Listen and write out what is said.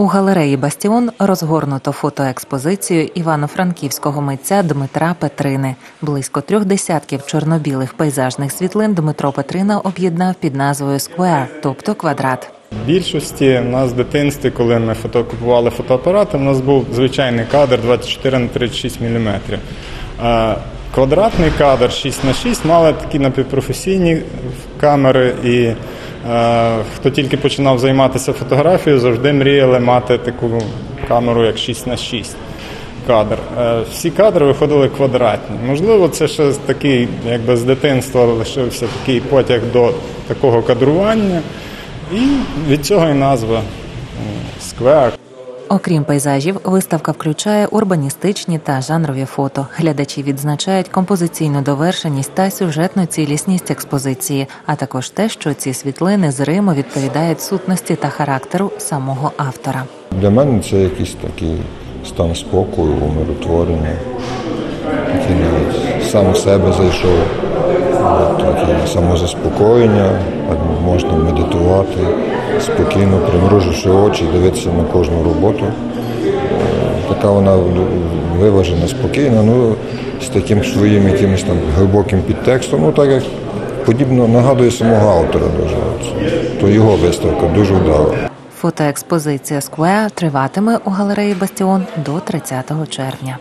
У галереї Бастіон розгорнуто фотоекспозицію івано-франківського митця Дмитра Петрини. Близько трьох десятків чорнобілих пейзажних світлин Дмитро Петрина об'єднав під назвою Square, тобто квадрат. В більшості в нас в дитинстві, коли ми фото купували фотоапарати, у нас був звичайний кадр 24 на 36 мм. Квадратний кадр 6 на 6 мали такі напівпрофесійні камери, і хто тільки починав займатися фотографією, завжди мріяли мати таку камеру, як 6 на 6 кадр. Е, Всі кадри виходили квадратні. Можливо, це ще такий, якби з дитинства лишився такий потяг до такого кадрування. І від цього і назва сквер. Окрім пейзажів, виставка включає урбаністичні та жанрові фото. Глядачі відзначають композиційну довершеність та сюжетну цілісність експозиції, а також те, що ці світлини зримо відповідають сутності та характеру самого автора. Для мене це якийсь такий стан спокою, умиротворення, такий навіть сам в себе зайшов, От таке самозаспокоєння, можна медитувати, спокійно примруживши очі, дивитися на кожну роботу. Е, Така вона виважена, спокійна, ну з таким своїм якимось там глибоким підтекстом, ну так як подібно нагадує самого автора дуже. То його виставка дуже вдала. Фотоекспозиція Square триватиме у галереї Бастіон до 30 червня.